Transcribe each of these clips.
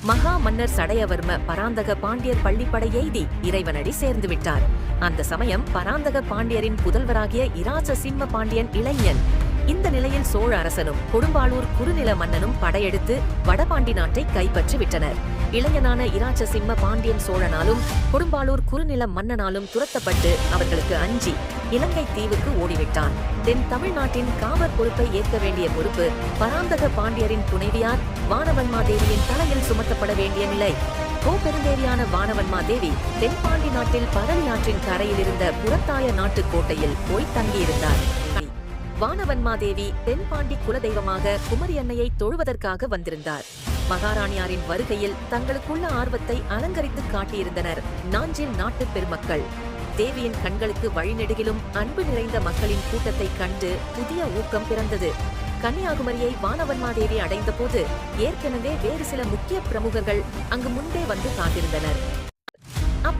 மகா மன்னர் சடையவர்ம பராந்தக பாண்டியர் பள்ளிப்படை எய்தி இறைவனடி சேர்ந்து விட்டார் அந்த சமயம் பராந்தக பாண்டியரின் புதல்வராகிய இராச சிம்ம பாண்டியன் இளைஞன் இந்த நிலையில் சோழ அரசனும் கொடும்பாளூர் குறுநில மன்னனும் படையெடுத்து வடபாண்டி நாட்டை கைப்பற்றி விட்டனர் இளைஞனான இராச்சசிம்ம பாண்டியன் சோழனாலும் கொடும்பாளூர் குறுநில மன்னனாலும் துரத்தப்பட்டு அவர்களுக்கு அஞ்சி இலங்கை தீவுக்கு ஓடிவிட்டான். தென் தமிழ்நாட்டின் காவற் பொறுப்பை ஏற்க வேண்டிய பொறுப்பு பராந்தக பாண்டியரின் துணைவியார் வானவன்மாதேவியின் தலையில் சுமத்தப்பட வேண்டிய நிலை. கோப்பெருந்தேவியான வானவன்மாதேவி தென்பாண்டி நாட்டில் பரளி ஆற்றின் கரையில் இருந்த புறத்தாய நாட்டுக் கோட்டையில் போய் தங்கியிருந்தார். வானவன்மாதேவி தென்பாண்டி குலதெய்வமாக குமரி அன்னையை தொழுவதற்காக வந்திருந்தார். மகாராணியாரின் வருகையில் தங்களுக்குள்ள ஆர்வத்தை அலங்கரித்து காட்டியிருந்தனர் நாஞ்சில் நாட்டுப் பெருமக்கள். தேவியின் கண்களுக்கு வழிநெடுகிலும் அன்பு நிறைந்த மக்களின் கூட்டத்தை கண்டு புதிய ஊக்கம் பிறந்தது. கன்னியாகுமரியை வானவன்மாதேவி அடைந்தபோது ஏற்கனவே வேறு சில முக்கிய பிரமுகர்கள் அங்கு முன்பே வந்து காத்திருந்தனர்.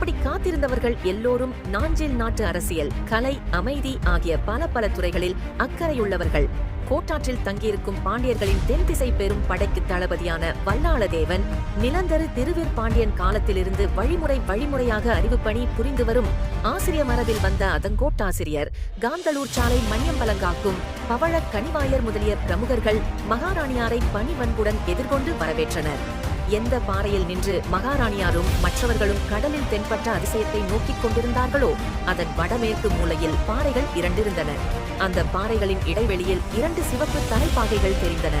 அப்படி காத்திருந்தவர்கள் எல்லோரும் நாஞ்சில் நாட்டு அரசியல் கலை அமைதி ஆகிய பல பல துறைகளில் அக்கறையுள்ளவர்கள். கோட்டாற்றில் தங்கியிருக்கும் பாண்டியர்களின் தென் திசை பெறும் படைக்கு தளபதியான வல்லாளதேவன் நிலந்தரு திருவீர் பாண்டியன் காலத்திலிருந்து வழிமுறை வழிமுறையாக அறிவுப்பணி புரிந்து வரும் ஆசிரிய மரபில் வந்த அதங்கோட்டாசிரியர் காந்தலூர் சாலை மணியம்பலங்காக்கும் பவழ கனிவாயர் முதலிய பிரமுகர்கள் மகாராணியாரை பணிவன்புடன் எதிர்கொண்டு வரவேற்றனர். எந்த பாறையில் நின்று மகாராணியாரும் மற்றவர்களும் கடலில் தென்பட்ட அதிசயத்தை நோக்கிக் கொண்டிருந்தார்களோ அதன் வடமேற்கு மூலையில் பாறைகள் இரண்டிருந்தன. அந்த பாறைகளின் இடைவெளியில் இரண்டு சிவப்பு தலைப்பாகைகள் தெரிந்தன.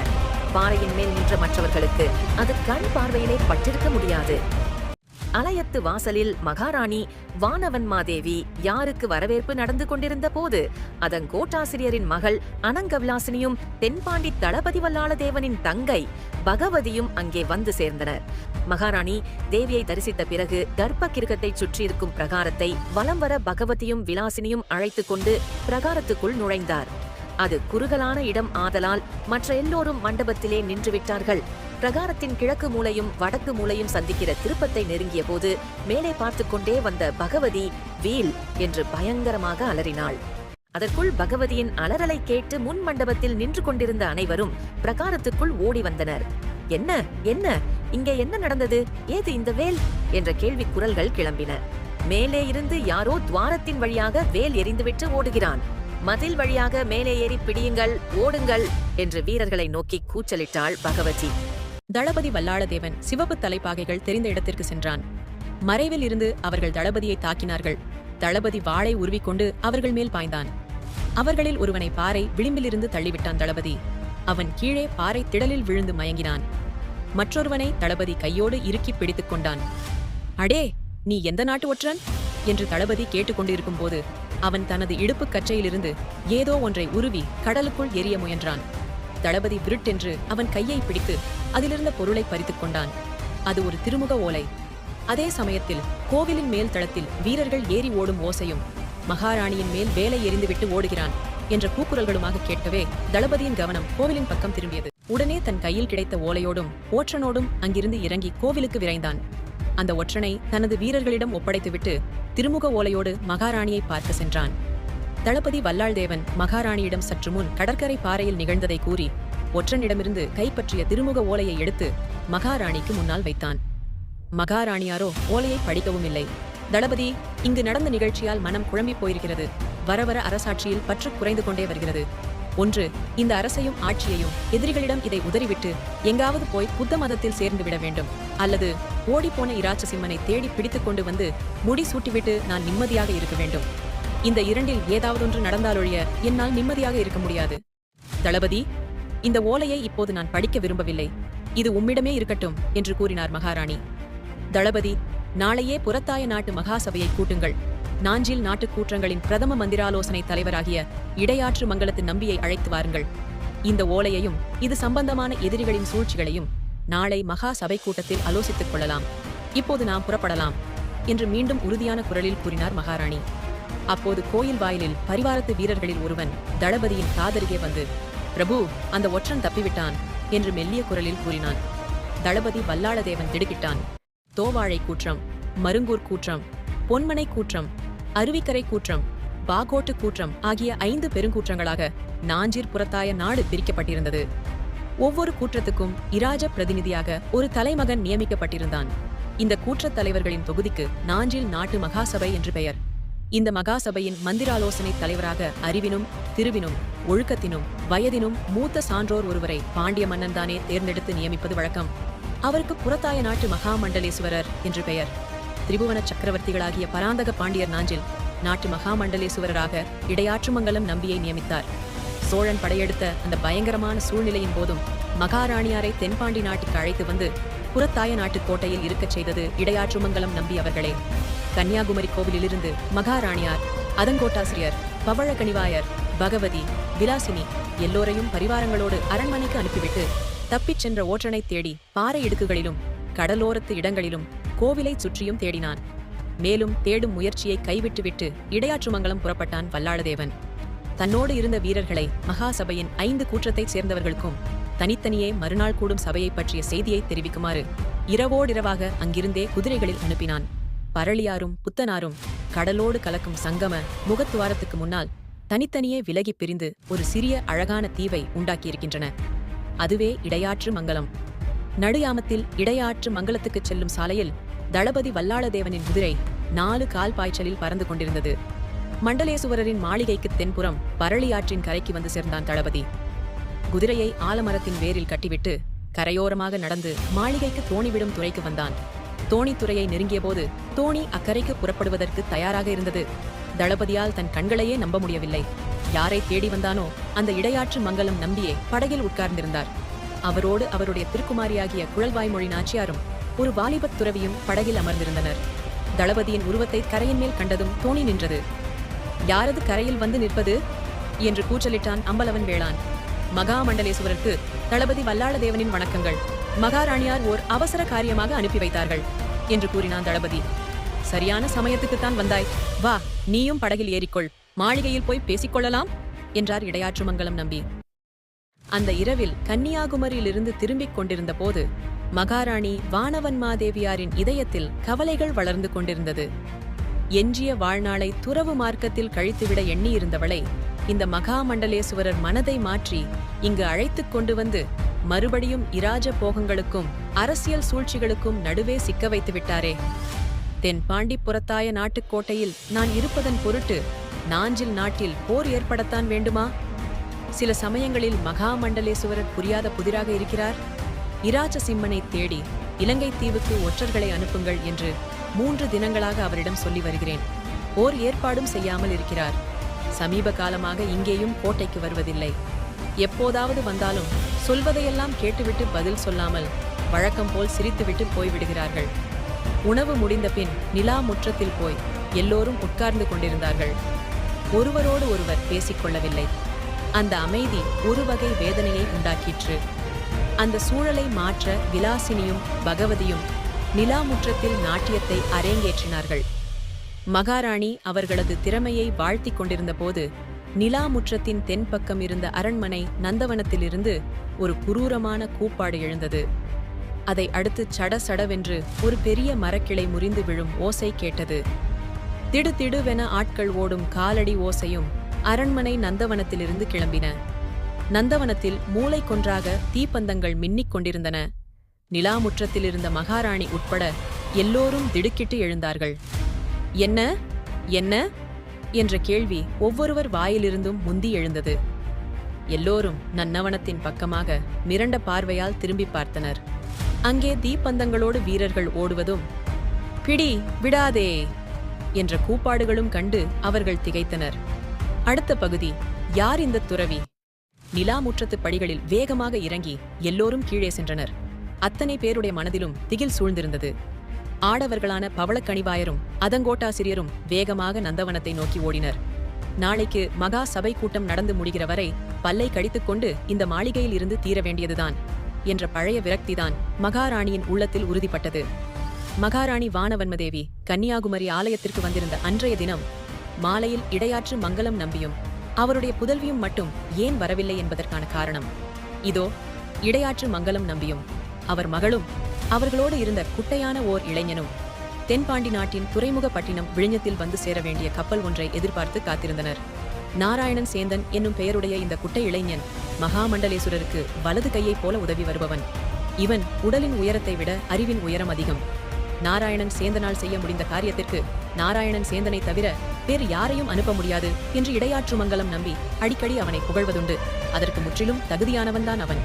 பாறையின் மேல் நின்ற மற்றவர்களுக்கு அது கண் பார்வையிலே பட்டிருக்க முடியாது. அலையத்து வாசலில் மகாராணி வானவன்மாதேவி யாருக்கு வரவேற்பு நடந்து கொண்டிருந்த போது அதன் கோட்டாசிரியரின் மகள் அனங்கவிலாசினியும் தென்பாண்டி தளபதி வல்லாளதேவனின் தங்கை பகவதியும் அங்கே வந்து சேர்ந்தனர். மகாராணி தேவியை தரிசித்த பிறகு கர்ப்ப கிருகத்தை சுற்றியிருக்கும் பிரகாரத்தை வலம் வர பகவதியும் விலாசினியும் அழைத்துக் கொண்டு பிரகாரத்துக்குள் நுழைந்தார். அது குறுகலான இடம் ஆதலால் மற்ற எல்லோரும் மண்டபத்திலே நின்றுவிட்டார்கள். பிரகாரத்தின் கிழக்கு மூலையும் வடக்கு மூலையும் சந்திக்கிற திருப்பத்தை நெருங்கிய போது மேலே பார்த்து கொண்டே வந்த பகவதி வீல் என்று பயங்கரமாக அலறினாள். அதற்குள் பகவதியின் அலறலை கேட்டு முன் மண்டபத்தில் நின்று கொண்டிருந்த அனைவரும் பிரகாரத்துக்குள் ஓடி வந்தனர். என்ன? என்ன? இங்கே என்ன நடந்தது? ஏது இந்த வேல்? என்ற கேள்வி குரல்கள் கிளம்பின. மேலே இருந்து யாரோ துவாரத்தின் வழியாக வேல் எறிந்துவிட்டு ஓடுகிறான். மதில் வழியாக மேலே ஏறி பிடியுங்கள் ஓடுங்கள் என்று வீரர்களை நோக்கி கூச்சலிட்டாள் பகவதி. தளபதி வல்லாளதேவன் சிவப்பு தலைப்பாகைகள் தெரிந்த இடத்திற்கு சென்றான். மறைவில் இருந்து அவர்கள் தளபதியை தாக்கினார்கள். தளபதி வாளை உருவிக்கொண்டு அவர்கள் மேல் பாய்ந்தான். அவர்களில் ஒருவனை பாறை விளிம்பிலிருந்து தள்ளிவிட்டான் தளபதி. அவன் கீழே பாறை திடலில் விழுந்து மயங்கினான். மற்றொருவனை தளபதி கையோடு இறுக்கி பிடித்துக் கொண்டான். அடே நீ எந்த நாட்டு ஒற்றன்? என்று தளபதி கேட்டுக்கொண்டிருக்கும் போது அவன் தனது இடுப்புக் கச்சையிலிருந்து ஏதோ ஒன்றை உருவி கடலுக்குள் எரிய முயன்றான். தளபதி விருட்டென்று அவன் கையை பிடித்து அதிலிருந்த பொருளை பறித்துக் கொண்டான். அது ஒரு திருமுக ஓலை. அதே சமயத்தில் கோவிலின் மேல் தளத்தில் வீரர்கள் ஏறி ஓடும் ஓசையும் மகாராணியின் மேல் வேலை எறிந்துவிட்டு ஓடுகிறான் என்ற கூக்குரல்களுமாக கேட்கவே தளபதியின் கவனம் கோவிலின் பக்கம் திரும்பியது. உடனே தன் கையில் கிடைத்த ஓலையோடும் ஓற்றனோடும் அங்கிருந்து இறங்கி கோவிலுக்கு விரைந்தான். அந்த ஒற்றனை தனது வீரர்களிடம் ஒப்படைத்துவிட்டு திருமுக ஓலையோடு மகாராணியை பார்க்க சென்றான். தளபதி வல்லாள்தேவன் மகாராணியிடம் சற்று முன் கடற்கரை பாறையில் நிகழ்ந்ததை கூறி ஒற்றனிடமிருந்து கைப்பற்றிய திருமுக ஓலையை எடுத்து மகாராணிக்கு முன்னால் வைத்தான். மகாராணியாரோ ஓலையை படிக்கவும் இல்லை. தளபதி இங்கு நடந்த நிகழ்ச்சியால் மனம் குழம்பி போயிருக்கிறது. வர வர அரசாட்சியில் பற்று குறைந்து கொண்டே வருகிறது. ஒன்று இந்த அரசையும் ஆட்சியையும் எதிரிகளிடம் இதை உதறிவிட்டு எங்காவது போய் புத்த மதத்தில் சேர்ந்து விட வேண்டும். அல்லது ஓடிப்போன இராட்ச சிம்மனை தேடி பிடித்துக் கொண்டு வந்து முடி சூட்டிவிட்டு நான் நிம்மதியாக இருக்க வேண்டும். இந்த இரண்டில் ஏதாவதொன்று நடந்தாலொழிய என்னால் நிம்மதியாக இருக்க முடியாது. தளபதி இந்த ஓலையை இப்போது நான் படிக்க விரும்பவில்லை. இது உம்மிடமே இருக்கட்டும் என்று கூறினார் மகாராணி. தளபதி நாளையே புறத்தாய நாட்டு மகாசபையை கூட்டுங்கள். நாஞ்சில் நாட்டுக் கூற்றங்களின் பிரதம மந்திராலோசனை தலைவராகிய இடையாற்று மங்கலத்து நம்பியை அழைத்து வாருங்கள். இந்த ஓலையையும் இது சம்பந்தமான எதிரிகளின் சூழ்ச்சிகளையும் நாளை மகா சபை கூட்டத்தில் ஆலோசித்துக் கொள்ளலாம். இப்போது நாம் புறப்படலாம் என்று மீண்டும் உறுதியான குரலில் கூறினார் மகாராணி. அப்போது கோயில் வாயிலில் பரிவாரத்து வீரர்களில் ஒருவன் தளபதியின் காதருகே வந்து பிரபு அந்த ஒற்றன் தப்பிவிட்டான் என்று மெல்லிய குரலில் கூறினான். தளபதி வல்லாளதேவன் திடுக்கிட்டான். தோவாழை கூற்றம் மருங்கூர் கூற்றம் பொன்மனை கூற்றம் அருவிக்கரை கூற்றம் பாகோட்டு கூற்றம் ஆகிய ஐந்து பெருங்கூற்றங்களாக நாஞ்சிர் புறத்தாய நாடு பிரிக்கப்பட்டிருந்தது. ஒவ்வொரு கூற்றத்துக்கும் இராஜ பிரதிநிதியாக ஒரு தலைமகன் நியமிக்கப்பட்டிருந்தான். இந்த கூற்றத் தலைவர்களின் தொகுதிக்கு நாஞ்சில் நாட்டு மகாசபை என்று பெயர். இந்த மகாசபையின் மந்திராலோசனை தலைவராக அறிவினும் திருவினும் ஒழுக்கத்தினும் வயதினும் மூத்த சான்றோர் ஒருவரை பாண்டிய மன்னன் தானே தேர்ந்தெடுத்து நியமிப்பது வழக்கம். அவருக்கு புறத்தாய நாட்டு மகாமண்டலேஸ்வரர் என்று பெயர். திரிபுவன சக்கரவர்த்திகளாகிய பராந்தக பாண்டியர் நாஞ்சில் நாட்டு மகாமண்டலேஸ்வரராக இடையாற்றுமங்கலம் நம்பியை நியமித்தார். சோழன் படையெடுத்த அந்த பயங்கரமான சூழ்நிலையின் போதும் மகாராணியாரை தென்பாண்டி நாட்டுக்கு அழைத்து வந்து புறத்தாய நாட்டு கோட்டையில் இருக்கச் செய்தது இடையாற்றுமங்கலம் நம்பி அவர்களே. கன்னியாகுமரி கோவிலிலிருந்து மகாராணியார் அதங்கோட்டாசிரியர் பவழ கணிவாயர் பகவதி விலாசினி எல்லோரையும் பரிவாரங்களோடு அரண்மனைக்கு அனுப்பிவிட்டு தப்பிச் சென்ற ஓற்றனைத் தேடி பாறை இடுக்குகளிலும் கடலோரத்து இடங்களிலும் கோவிலைச் சுற்றியும் தேடினான். மேலும் தேடும் முயற்சியை கைவிட்டுவிட்டு இடையாற்றுமங்கலம் புறப்பட்டான் வல்லாளதேவன். தன்னோடு இருந்த வீரர்களை மகாசபையின் ஐந்து கூற்றத்தைச் சேர்ந்தவர்களுக்கும் தனித்தனியே மறுநாள் கூடும் சபையைப் பற்றிய செய்தியை தெரிவிக்குமாறு இரவோடிரவாக அங்கிருந்தே குதிரைகளில் அனுப்பினான். பரளியாரும் புத்தனாரும் கடலோடு கலக்கும் சங்கம முகத்துவாரத்துக்கு முன்னால் தனித்தனியே விலகிப் பிரிந்து ஒரு சிறிய அழகான தீவை உண்டாக்கியிருக்கின்றன. அதுவே இடையாற்று மங்கலம். நடுயாமத்தில் இடையாற்று மங்கலத்துக்குச் செல்லும் சாலையில் தளபதி வல்லாளதேவனின் குதிரை நாலு கால் பாய்ச்சலில் பறந்து கொண்டிருந்தது. மண்டலேசுவரரின் மாளிகைக்கு தென்புறம் பரளியாற்றின் கரைக்கு வந்து சேர்ந்தான் தளபதி. குதிரையை ஆலமரத்தின் வேரில் கட்டிவிட்டு கரையோரமாக நடந்து மாளிகைக்கு தோணிவிடும் துறைக்கு வந்தான். தோணித்துறையை நெருங்கியபோது தோணி அக்கரைக்கு புறப்படுவதற்கு தயாராக இருந்தது. தளபதியால் தன் கண்களையே நம்ப முடியவில்லை. யாரை தேடி வந்தானோ அந்த இடையாற்று மங்கலம் நம்பியே படகில் உட்கார்ந்திருந்தார். அவரோடு அவருடைய திருக்குமாரியாகிய குழல்வாய்மொழி நாச்சியாரும் ஒரு வாலிபத் துறவியும் படகில் அமர்ந்திருந்தனர். தளபதியின் உருவத்தை கரையின் மேல் கண்டதும் தோணி நின்றது. யாரது கரையில் வந்து நிற்பது? என்று கூச்சலிட்டான் அம்பலவன் வேளான் மகாமண்டலேஸ்வரருக்கு தளபதி வல்லாளதேவனின் வணக்கங்கள். மகாராணியார் ஓர் அவசர காரியமாக அனுப்பி வைத்தார்கள் என்று கூறினான் தளபதி. சரியான சமயத்துக்குத்தான் வந்தாய். வா நீயும் படகில் ஏறிக்கொள். மாளிகையில் போய் பேசிக்கொள்ளலாம் என்றார் இடையாற்று மங்கலம் நம்பி. அந்த இரவில் கன்னியாகுமரியிலிருந்து திரும்பிக் கொண்டிருந்த போது மகாராணி வானவன்மாதேவியாரின் இதயத்தில் கவலைகள் வளர்ந்து கொண்டிருந்தது. எஞ்சிய வாழ்நாளை துறவு மார்க்கத்தில் கழித்துவிட எண்ணியிருந்தவளை இந்த மகாமண்டலேஸ்வரர் மனதை மாற்றி இங்கு அழைத்துக் கொண்டு வந்து மறுபடியும் இராஜ போகங்களுக்கும் அரசியல் சூழ்ச்சிகளுக்கும் நடுவே சிக்க வைத்து விட்டாரே. தென் பாண்டிப்புறத்தாய நாட்டுக்கோட்டையில் நான் இருப்பதன் பொருட்டு நாஞ்சில் நாட்டில் போர் ஏற்படத்தான் வேண்டுமா? சில சமயங்களில் மகாமண்டலேஸ்வரர் புரியாத புதிராக இருக்கிறார். இராஜ சிம்மனை தேடி இலங்கை தீவுக்கு ஒற்றர்களை அனுப்புங்கள் என்று மூன்று தினங்களாக அவரிடம் சொல்லி வருகிறேன். ஓர் ஏற்பாடும் செய்யாமல் இருக்கிறார். சமீப காலமாக இங்கேயும் கோட்டைக்கு வருவதில்லை. எப்போதாவது வந்தாலும் சொல்வதையெல்லாம் கேட்டுவிட்டு பதில் சொல்லாமல் வழக்கம் போல் சிரித்துவிட்டு போய்விடுகிறார்கள். உணவு முடிந்த பின் நிலா முற்றத்தில் போய் எல்லோரும் உட்கார்ந்து கொண்டிருந்தார்கள். ஒருவரோடு ஒருவர் பேசிக்கொள்ளவில்லை அந்த அமைதி ஒரு வகை வேதனையை உண்டாக்கிற்று. அந்த சூழலை மாற்ற விலாசினியும் பகவதியும் நிலாமுற்றத்தில் நாட்டியத்தை அரங்கேற்றினார்கள். மகாராணி அவர்களது திறமையை வாழ்த்திக் கொண்டிருந்தபோது நிலாமுற்றத்தின் தென்பக்கம் இருந்த அரண்மனை நந்தவனத்திலிருந்து ஒரு குரூரமான கூப்பாடு எழுந்தது. அதை அடுத்து சட சடவென்று ஒரு பெரிய மரக்கிளை முறிந்து விழும் ஓசை கேட்டது. திடுதிடுவென ஆட்கள் ஓடும் காலடி ஓசையும் அரண்மனை நந்தவனத்திலிருந்து கிளம்பின. நந்தவனத்தில் மூளை கொன்றாக தீப்பந்தங்கள் மின்னிக் கொண்டிருந்தன. நிலாமுற்றத்தில் இருந்த மகாராணி உட்பட எல்லோரும் திடுக்கிட்டு எழுந்தார்கள். என்ன? என்ன? என்ற கேள்வி ஒவ்வொருவர் வாயிலிருந்தும் முந்தி எழுந்தது. எல்லோரும் நன்னவனத்தின் பக்கமாக மிரண்ட பார்வையால் திரும்பி பார்த்தனர். அங்கே தீப்பந்தங்களோடு வீரர்கள் ஓடுவதும் பிடி விடாதே! என்ற கூப்பாடுகளும் கண்டு அவர்கள் திகைத்தனர். அடுத்த பகுதி யார் இந்த துறவி? நிலா முற்றத்து படிகளில் வேகமாக இறங்கி எல்லோரும் கீழே சென்றனர். அத்தனை பேருடைய மனதிலும் திகில் சூழ்ந்திருந்தது. ஆடவர்களான பவளக்கணிவாயரும் அதங்கோட்டாசிரியரும் வேகமாக நந்தவனத்தை நோக்கி ஓடினர். நாளைக்கு மகா சபை கூட்டம் நடந்து முடிகிற வரை பல்லை கடித்துக்கொண்டு இந்த மாளிகையில் இருந்து தீர வேண்டியதுதான் என்ற பழைய விரக்திதான் மகாராணியின் உள்ளத்தில் உறுதிப்பட்டது. மகாராணி வானவன்மதேவி கன்னியாகுமரி ஆலயத்திற்கு வந்திருந்த அன்றைய தினம் மாலையில் இடையாற்று மங்கலம் நம்பியும். அவருடைய புதல்வியும் மட்டும் ஏன் வரவில்லை என்பதற்கான காரணம். இதோ இடையாற்று மங்கலம் நம்பியும். அவர் மகளும் அவர்களோடு இருந்த குட்டையான ஓர் இளைஞனும் தென்பாண்டி நாட்டின் துறைமுக பட்டினம் விழிஞத்தில் வந்து சேர வேண்டிய கப்பல் ஒன்றை எதிர்பார்த்து காத்திருந்தனர். நாராயணன் சேந்தன் என்னும் பெயருடைய இந்த குட்டை இளைஞன் மகாமண்டலேஸ்வரருக்கு வலது கையைப் போல உதவி வருபவன். இவன் உடலின் உயரத்தை விட அறிவின் உயரம் அதிகம். நாராயணன் சேந்தனால் செய்ய முடிந்த காரியத்திற்கு நாராயணன் சேந்தனை தவிர வேறு யாரையும் அனுப்ப முடியாது என்று இடையாற்று மங்கலம் நம்பி அடிக்கடி அவனை புகழ்வதுண்டு. அதற்கு முற்றிலும் தகுதியானவன்தான் அவன்.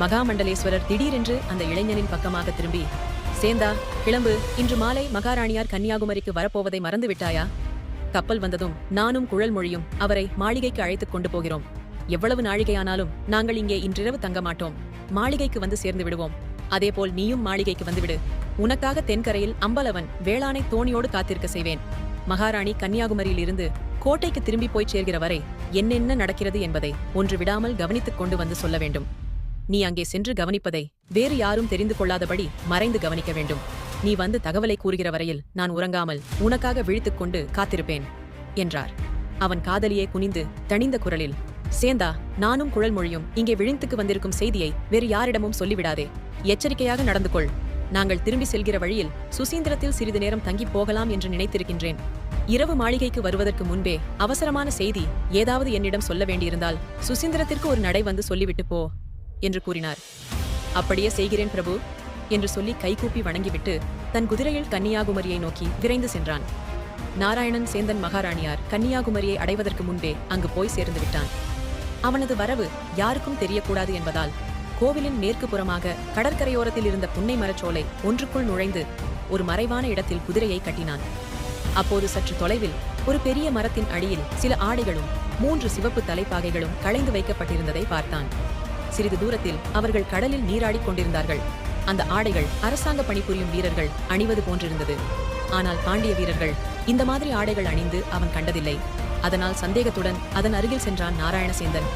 மகாமண்டலேஸ்வரர் திடீரென்று அந்த இளைஞனின் பக்கமாக திரும்பி சேந்தா கிளம்பு. இன்று மாலை மகாராணியார் கன்னியாகுமரிக்கு வரப்போவதை மறந்து விட்டாயா கப்பல் வந்ததும் நானும் குழல் மொழியும் அவரை மாளிகைக்கு அழைத்துக் கொண்டு போகிறோம். எவ்வளவு நாழிகையானாலும் நாங்கள் இங்கே இன்றிரவு தங்க மாட்டோம். மாளிகைக்கு வந்து சேர்ந்து விடுவோம். அதேபோல் நீயும் மாளிகைக்கு வந்துவிடு. உனக்காக தென்கரையில் அம்பலவன் வேளாணை தோணியோடு காத்திருக்க செய்வேன். மகாராணி கன்னியாகுமரியில் இருந்து கோட்டைக்கு திரும்பி போய் சேர்கிற வரை என்னென்ன நடக்கிறது என்பதை ஒன்று விடாமல் கவனித்துக் கொண்டு வந்து சொல்ல வேண்டும். நீ அங்கே சென்று கவனிப்பதை வேறு யாரும் தெரிந்து கொள்ளாதபடி மறைந்து கவனிக்க வேண்டும். நீ வந்து தகவலை கூறுகிற வரையில் நான் உறங்காமல் உனக்காக விழித்துக் கொண்டு காத்திருப்பேன் என்றார். அவன் காதலியே குனிந்து தணிந்த குரலில் சேந்தா நானும் குழல் மொழியும் இங்கே விழித்துக்கு வந்திருக்கும் செய்தியை வேறு யாரிடமும் சொல்லிவிடாதே. எச்சரிக்கையாக நடந்து கொள். நாங்கள் திரும்பி செல்கிற வழியில் சுசீந்திரத்தில் சிறிது நேரம் தங்கிப் போகலாம் என்று நினைத்திருக்கின்றேன். இரவு மாளிகைக்கு வருவதற்கு முன்பே அவசரமான செய்தி ஏதாவது என்னிடம் சொல்ல வேண்டியிருந்தால் சுசீந்திரத்திற்கு ஒரு நடை வந்து சொல்லிவிட்டு போ என்று கூறினார். அப்படியே செய்கிறேன் பிரபு என்று சொல்லி கைகூப்பி வணங்கிவிட்டு தன் குதிரையில் கன்னியாகுமரியை நோக்கி விரைந்து சென்றான். நாராயணன் சேந்தன் மகாராணியார் கன்னியாகுமரியை அடைவதற்கு முன்பே அங்கு போய் சேர்ந்து விட்டான். அவனது வரவு யாருக்கும் தெரியக்கூடாது என்பதால் கோவிலின் மேற்கு புறமாக கடற்கரையோரத்தில் இருந்த புன்னை மரச்சோலை ஒன்றுக்குள் நுழைந்து ஒரு மறைவான இடத்தில் குதிரையை கட்டினான். அப்போது சற்று தொலைவில் ஒரு பெரிய மரத்தின் அடியில் சில ஆடைகளும் மூன்று சிவப்பு தலைப்பாகைகளும் களைந்து வைக்கப்பட்டிருந்ததை பார்த்தான். சிறிது தூரத்தில் அவர்கள் கடலில் நீராடிக் கொண்டிருந்தார்கள். அந்த ஆடைகள் அரசாங்க பணிபுரியும் வீரர்கள் அணிவது போன்றிருந்தது. ஆனால் பாண்டிய வீரர்கள் இந்த மாதிரி ஆடைகள் அணிந்து அவன் கண்டதில்லை. அதனால் சந்தேகத்துடன் அதன் அருகில் சென்றான் நாராயணசேந்தன்.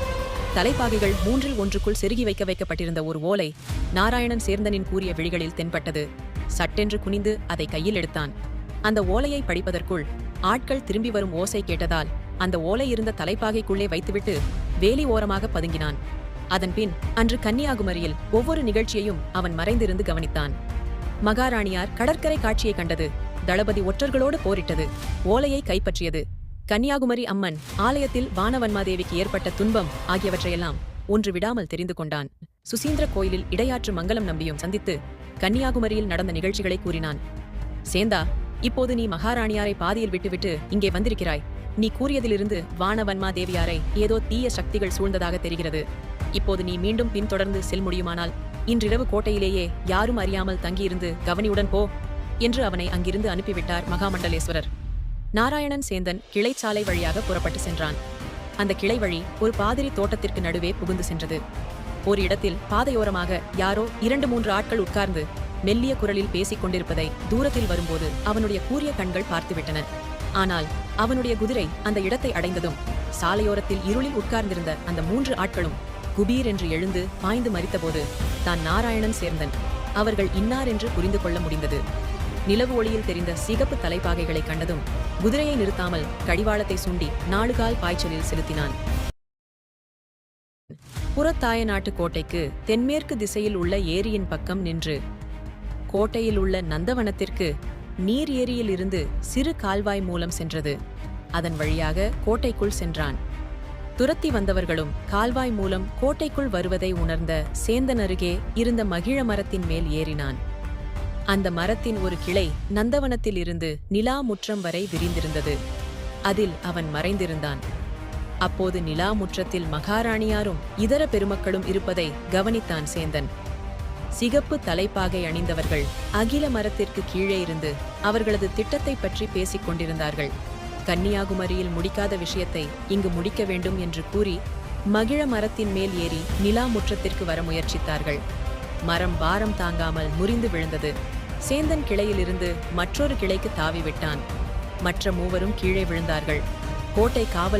தலைப்பாகைகள் மூன்றில் ஒன்றுக்குள் செருகி வைக்க வைக்கப்பட்டிருந்த ஒரு ஓலை நாராயணன் சேர்ந்தனின் கூறிய விழிகளில் தென்பட்டது. சட்டென்று குனிந்து அதை கையில் எடுத்தான். அந்த ஓலையை படிப்பதற்குள் ஆட்கள் திரும்பி வரும் ஓசை கேட்டதால் அந்த ஓலை இருந்த தலைப்பாகைக்குள்ளே வைத்துவிட்டு வேலி ஓரமாக பதுங்கினான். அதன்பின் அன்று கன்னியாகுமரியில் ஒவ்வொரு நிகழ்ச்சியையும் அவன் மறைந்திருந்து கவனித்தான். மகாராணியார் கடற்கரை காட்சியை கண்டது தளபதி ஒற்றர்களோடு போரிட்டது. ஓலையை கைப்பற்றியது. கன்னியாகுமரி அம்மன் ஆலயத்தில் வானவன்மாதேவிக்கு ஏற்பட்ட துன்பம் ஆகியவற்றையெல்லாம் ஒன்று விடாமல் தெரிந்து கொண்டான். சுசீந்திர கோயிலில் இடையாற்று மங்கலம் நம்பியும் சந்தித்து கன்னியாகுமரியில் நடந்த நிகழ்ச்சிகளை கூறினான். சேந்தா இப்போது நீ மகாராணியாரை பாதியில் விட்டுவிட்டு இங்கே வந்திருக்கிறாய். நீ கூறியதிலிருந்து வானவன்மா தேவியாரை ஏதோ தீய சக்திகள் சூழ்ந்ததாக தெரிகிறது. இப்போது நீ மீண்டும் பின்தொடர்ந்து செல் முடியுமானால் இன்றிரவு கோட்டையிலேயே யாரும் அறியாமல் தங்கியிருந்து கவனியுடன் போ என்று அவனை அங்கிருந்து அனுப்பிவிட்டார் மகாமண்டலேஸ்வரர். நாராயணன் சேந்தன் கிளைச்சாலை வழியாக புறப்பட்டு சென்றான். அந்த கிளை வழி ஒரு பாதிரி தோட்டத்திற்கு நடுவே புகுந்து சென்றது. ஒரு இடத்தில் பாதையோரமாக யாரோ இரண்டு மூன்று ஆட்கள் உட்கார்ந்து மெல்லிய குரலில் பேசிக் கொண்டிருப்பதை தூரத்தில் வரும்போது அவனுடைய கூரிய கண்கள் பார்த்துவிட்டன. ஆனால் அவனுடைய குதிரை அந்த இடத்தை அடைந்ததும் சாலையோரத்தில் இருளில் உட்கார்ந்திருந்த அந்த மூன்று ஆட்களும் குபீர் என்று எழுந்து பாய்ந்து மறித்தபோது தான் நாராயணன் சேர்ந்தன். அவர்கள் இன்னார் என்று புரிந்து கொள்ள முடிந்தது. நிலவு ஒளியில் தெரிந்த சிகப்பு தலைப்பாகைகளை கண்டதும் குதிரையை நிறுத்தாமல் கடிவாளத்தை சுண்டி நாலுகால் பாய்ச்சலில் செலுத்தினான். புறத்தாய நாட்டு கோட்டைக்கு தென்மேற்கு திசையில் உள்ள ஏரியின் பக்கம் நின்று கோட்டையில் உள்ள நந்தவனத்திற்கு நீர் ஏரியில் இருந்து சிறு கால்வாய் மூலம் சென்றது. அதன் வழியாக கோட்டைக்குள் சென்றான். துரத்தி வந்தவர்களும் கால்வாய் மூலம் கோட்டைக்குள் வருவதை உணர்ந்த சேந்தன் அருகே இருந்த மகிழ மரத்தின் மேல் ஏறினான். அந்த மரத்தின் ஒரு கிளை நந்தவனத்தில் இருந்து நிலா முற்றம் வரை விரிந்திருந்தது. அதில் அவன் மறைந்திருந்தான். அப்போது நிலா முற்றத்தில் மகாராணியாரும் இதர பெருமக்களும் இருப்பதை கவனித்தான் சேந்தன். சிகப்பு தலைப்பாகை அணிந்தவர்கள் அகில மரத்திற்கு கீழே இருந்து அவர்களது திட்டத்தை பற்றி பேசிக் கொண்டிருந்தார்கள். கன்னியாகுமரியில் முடிக்காத விஷயத்தை இங்கு முடிக்க வேண்டும் என்று கூறி மகிழ மரத்தின் மேல் ஏறி நிலா முற்றத்திற்கு வர முயற்சித்தார்கள். மரம் பாரம் தாங்காமல் முறிந்து விழுந்தது. சேந்தன் கிளையிலிருந்து மற்றொரு கிளைக்கு தாவி விட்டான். மற்ற மூவரும் கீழே விழுந்தார்கள். கோட்டை காவல்